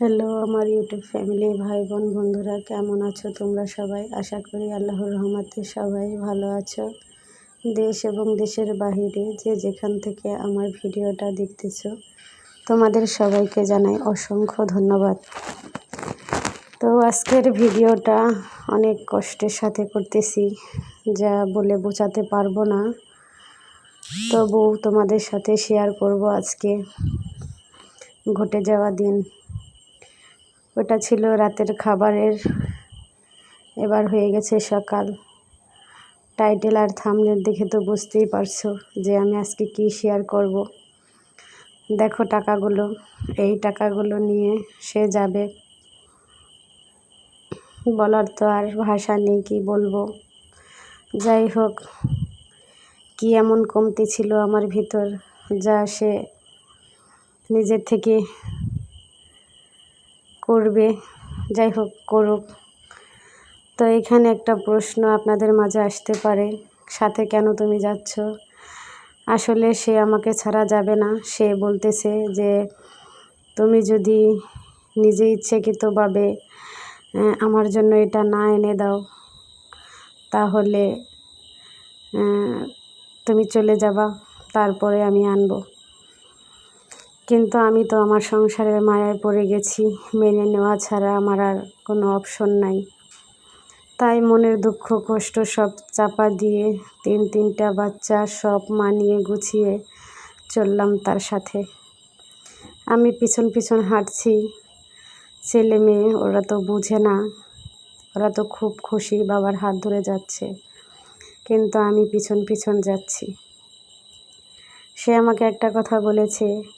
Hello, আমার YouTube family ভাই বোন বন্ধুরা, কেমন আছো তোমরা সবাই? আশা করি আল্লাহর রহমতে সবাই ভালো আছো। দেশ এবং দেশের বাহিরে যে যেখান থেকে আমার ভিডিওটা দেখতেছো, তোমাদের সবাইকে জানাই অসংখ্য ধন্যবাদ। তো আজকের ভিডিওটা অনেক কষ্টের সাথে করতেছি, যা বলে বোঝাতে পারব না। তবু তোমাদের সাথে শেয়ার করব আজকে। ঘটে যাওয়া দিন। ওটা ছিল রাতের খাবারের, এবার হয়ে গেছে সকাল। টাইটেল আর থামনের দেখে তো বুঝতেই পারছ যে আমি আজকে কি শেয়ার করব। দেখো টাকাগুলো, এই টাকাগুলো নিয়ে সে যাবে। বলার তো আর ভাষা নেই, কি বলব? যাই হোক, কি এমন কমতি ছিল আমার ভিতর, যা সে নিজের থেকে করবে, যাই হোক করুক। তো এখানে একটা প্রশ্ন আপনাদের মাঝে আসতে পারে, সাথে কেন তুমি যাচ্ছ? আসলে সে আমাকে ছাড়া যাবে না। সে বলতেছে যে, তুমি যদি নিজে ইচ্ছাকৃতভাবে আমার জন্য এটা না এনে দাও, তাহলে তুমি চলে যাবা, তারপরে আমি আনব। কিন্তু আমি তো আমার সংসারের মায়ায় পড়ে গেছি। মেনে নেওয়া ছাড়া আমার আর কোনো অপশন নাই। তাই মনের দুঃখ, কষ্ট সব চাপা দিয়ে তিন তিনটা বাচ্চা সব মানিয়ে গুছিয়ে চললাম তার সাথে। আমি পিছন পিছন হাঁটছি। ছেলে মেয়ে, ওরা তো বুঝে না। ওরা তো খুব খুশি বাবার হাত ধরে যাচ্ছে। কিন্তু আমি পিছন পিছন যাচ্ছি। সে আমাকে একটা কথা বলেছে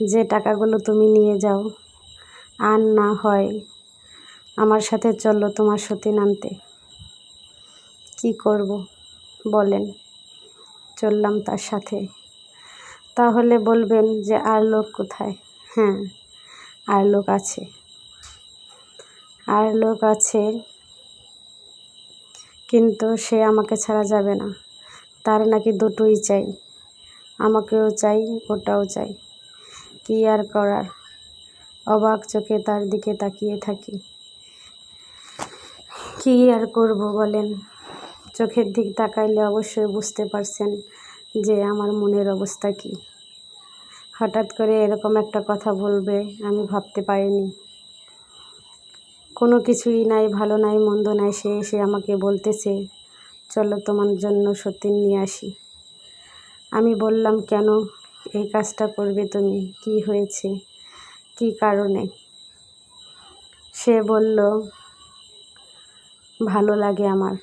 যে টাকাগুলো তুমি নিয়ে যাও, আর না হয় আমার সাথে চলো তোমার সতী নামতে। কি করব বলেন? চললাম তার সাথে। তাহলে বলবেন যে, আর লোক কোথায়? হ্যাঁ আর লোক আছে। আর লোক আছে, কিন্তু সে আমাকে ছাড়া যাবে না। তার নাকি দুটোই চাই। আমাকেও চাই, ওটাও চাই। কী আর করার? অবাক চোখে তার দিকে তাকিয়ে থাকি। কী আর করব বলেন? চোখের দিক তাকাইলে অবশ্যই বুঝতে পারছেন যে আমার মনের অবস্থা কী। হঠাৎ করে এরকম একটা কথা বলবে আমি ভাবতে পারিনি। কোনো কিছুই নাই, ভালো নাই, মন্দ নাই, সে এসে আমাকে বলতেছে, চলো তোমার জন্য সত্যি নিয়ে আসি। আমি বললাম, কেন? এই কাজটা করবে তুমি? কি হয়েছে? কি কারণে? সে বলল, ভালো লাগে আমার।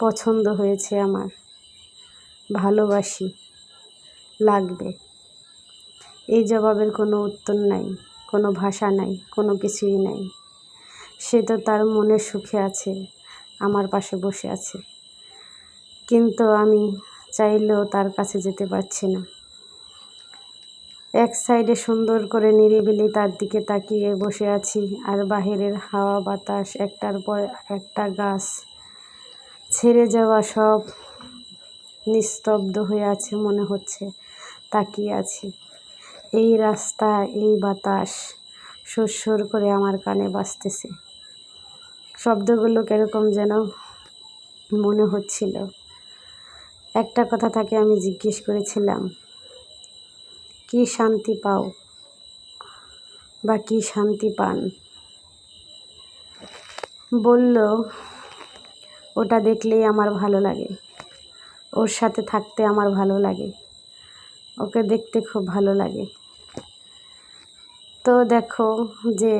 পছন্দ হয়েছে আমার। ভালোবাসি। লাগবে। এই জবাবের কোনো উত্তর নাই, কোনো ভাষা নাই, কোনো কিছুই নাই। সে তো তার মনের সুখে আছে, আমার পাশে বসে আছে। কিন্তু আমি চাইলেও তার কাছে যেতে পারছি না। এক সাইডে সুন্দর করে নিরিবিলি তার দিকে তাকিয়ে বসে আছি, আর বাহিরের হাওয়া বাতাস, একটার পর একটা গাছ ছেড়ে যাওয়া সব নিস্তব্ধ হয়ে আছে মনে হচ্ছে, তাকিয়ে আছি। এই রাস্তা, এই বাতাস সুর করে আমার কানে বাজতেছে। শব্দগুলো কীরকম যেন মনে হচ্ছিল। একটা কথা তাকে আমি জিজ্ঞেস করেছিলাম কি শান্তি পাও বা কি শান্তি পান? বলল, ওটা দেখলেই আমার ভালো লাগে। ওর সাথে থাকতে আমার ভালো লাগে। ওকে দেখতে খুব ভালো লাগে। তো দেখো যে,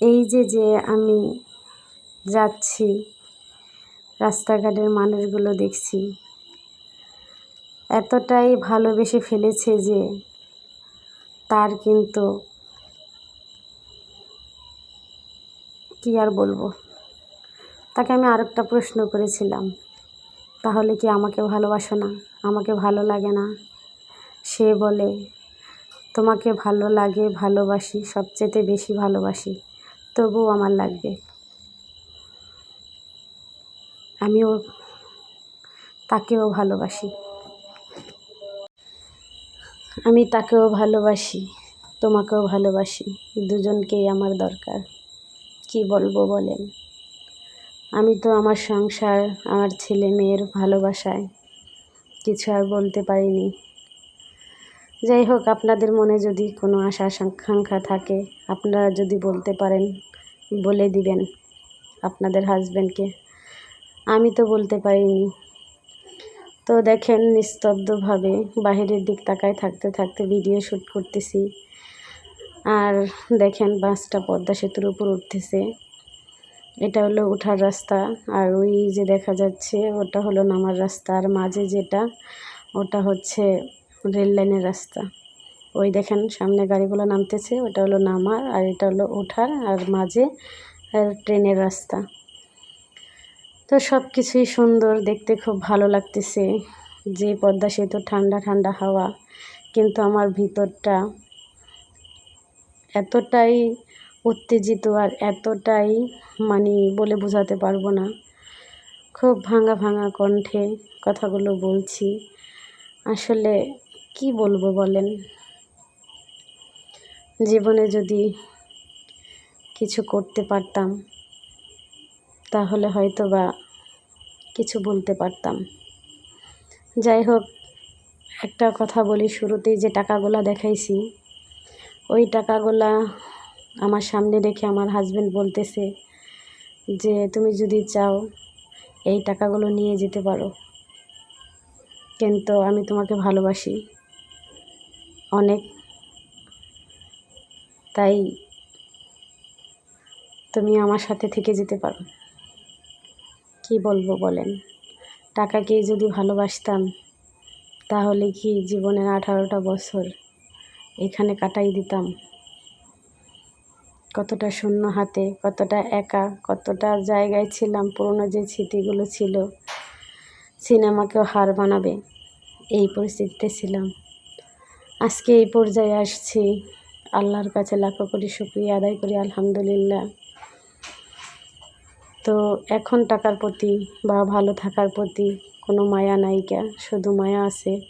এই যে যে আমি যাচ্ছি, রাস্তাঘাটের মানুষগুলো দেখছি এতটাই ভালোবেসে ফেলেছে যে তার কিন্তু কী আর বলব? তাকে আমি আরেকটা প্রশ্ন করেছিলাম। তাহলে কি আমাকে ভালোবাসো না? আমাকে ভালো লাগে না? সে বলে, তোমাকে ভালো লাগে, ভালোবাসি সবচেয়ে বেশি ভালোবাসি। তবুও আমার লাগবে। আমিও তাকেও ভালোবাসি। আমি তাকেও ভালোবাসি, তোমাকেও ভালোবাসি, দুজনকেই আমার দরকার। কি বলব বলেন? আমি তো আমার সংসার, আমার ছেলে মেয়ের ভালোবাসায় কিছু আর বলতে পারিনি। যাই হোক, আপনাদের মনে যদি কোনো আশা, আকাঙ্ক্ষা থাকে, আপনারা যদি বলতে পারেন, বলে দিবেন আপনাদের হাজব্যান্ডকে আমি তো বলতে পারিনি। তো দেখেন, নিস্তব্ধভাবে বাহিরের দিক তাকায় থাকতে থাকতে ভিডিও শ্যুট করতেছি। আর দেখেন, বাসটা পদ্মা সেতুর উপর উঠতেছে। এটা হলো উঠার রাস্তা, আর ওই যে দেখা যাচ্ছে, ওটা হলো নামার রাস্তা। আর মাঝে যেটা, ওটা হচ্ছে রেল লাইনের রাস্তা। ওই দেখেন, সামনে গাড়িগুলো নামতেছে, ওটা হলো নামার, আর এটা হলো ওঠার আর মাঝে ট্রেনের রাস্তা। তো সব কিছুই সুন্দর, দেখতে খুব ভালো লাগতেছে। যে পদ্মা সেতু ঠান্ডা ঠান্ডা হাওয়া, কিন্তু আমার ভিতরটা এতটাই উত্তেজিত আর এতটাই মানে বলে বোঝাতে পারব না। খুব ভাঙা ভাঙা কণ্ঠে কথাগুলো বলছি। আসলে কি বলব বলেন? জীবনে যদি কিছু করতে পারতাম তাহলে হয়তো বা কিছু বলতে পারতাম। যাই হোক, একটা কথা বলি শুরুতেই, যে টাকাগুলা দেখাইছি, ওই টাকাগুলা আমার সামনে রেখে আমার হাজব্যান্ড বলতেছে যে, তুমি যদি চাও এই টাকাগুলো নিয়ে যেতে পারো। কিন্তু আমি তোমাকে ভালোবাসি অনেক। তাই তুমি আমার সাথে থেকে যেতে পারো। কি বলব বলেন? টাকাকে যদি ভালোবাসতাম, তাহলে কি জীবনের আঠারোটা বছর এখানে কাটাই দিতাম? কতটা শূন্য হাতে, কতটা একা, কতটা জায়গায় ছিলাম, পুরনো যে স্মৃতিগুলো ছিল, সিনেমাকেও হার বানাবে এই পরিস্থিতিতে ছিলাম। আজকে এই পর্যায়ে আসছি। আল্লাহর কাছে লাখো কোটি শুক্রিয়া আদায় করি, আলহামদুলিল্লাহ। তো এখন টাকার প্রতি বা ভালো থাকার প্রতি কোনো মায়া নাইকা শুধু মায়া আছে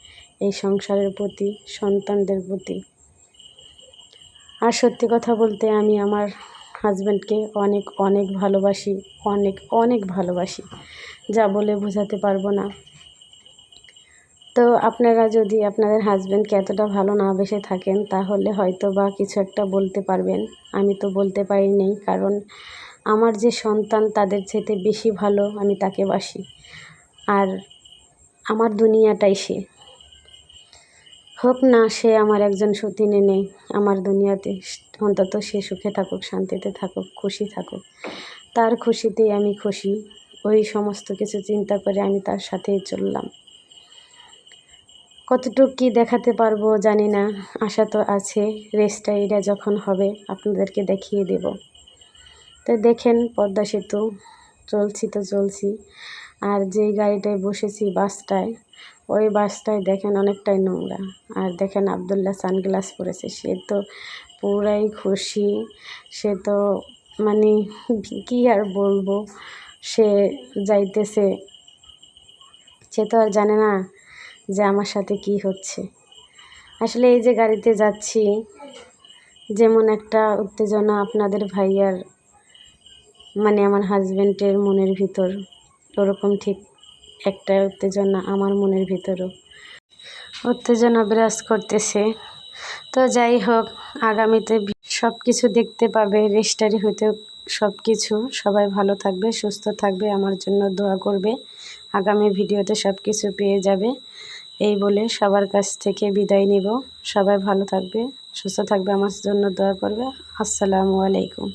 এই সংসারের প্রতি, সন্তানদের প্রতি। আর সত্যি কথা বলতে আমি আমার হাজব্যান্ডকে অনেক অনেক ভালোবাসি, অনেক অনেক ভালোবাসি। যা বলে বোঝাতে পারব না। তো আপনারা যদি আপনাদের হাজব্যান্ডকে এতটা ভালো না বেসে থাকেন, তাহলে হয়তো বা কিছু একটা বলতে পারবেন। আমি তো বলতে পারি পারিনি কারণ আমার যে সন্তান তাদের চেয়ে বেশি ভালো আমি তাকে বাসি। আর আমার দুনিয়াটাই সে। হোক না সে আমার একজন সতীনে নেই, আমার দুনিয়াতে অন্তত সে সুখে থাকুক, শান্তিতে থাকুক, খুশি থাকুক। তার খুশিতেই আমি খুশি, ওই সমস্ত কিছু চিন্তা করে আমি তার সাথেই চললাম। কতটুকু কী দেখাতে পারব জানি না, আশা তো আছে রেস্টাইরা যখন হবে আপনাদেরকে দেখিয়ে দেব। তো দেখেন পদ্মা সেতু, চলছি তো চলছি। আর যেই গাড়িটায় বসেছি বাসটায়, ওই বাসটায় দেখেন অনেকটাই নোংরা। আর দেখেন আবদুল্লাহ সানগ্লাস পরেছে, সে তো পুরাই খুশি। সে তো মানে কী আর বলব, সে যাইতেছে। সে তো আর জানে না যে আমার সাথে কি হচ্ছে। আসলে এই যে গাড়িতে যাচ্ছি, যেমন একটা উত্তেজনা আপনাদের ভাইয়ার মানে আমার হাজব্যান্ডের মনের ভিতর ওরকম ঠিক একটা উত্তেজনা আমার মনের ভিতরও উত্তেজনা বিরাজ করতেছে। তো যাই হোক, আগামীতে সব কিছু দেখতে পাবে রেস্টারি হইতে সব কিছু সবাই ভালো থাকবে, সুস্থ থাকবে, আমার জন্য দোয়া করবে। আগামী ভিডিওতে সব কিছু পেয়ে যাবে। এই বলে সবার কাছ থেকে বিদায় নিব। সবাই ভালো থাকবে, সুস্থ থাকবে, আমার জন্য দোয়া করবে। আসসালামু আলাইকুম।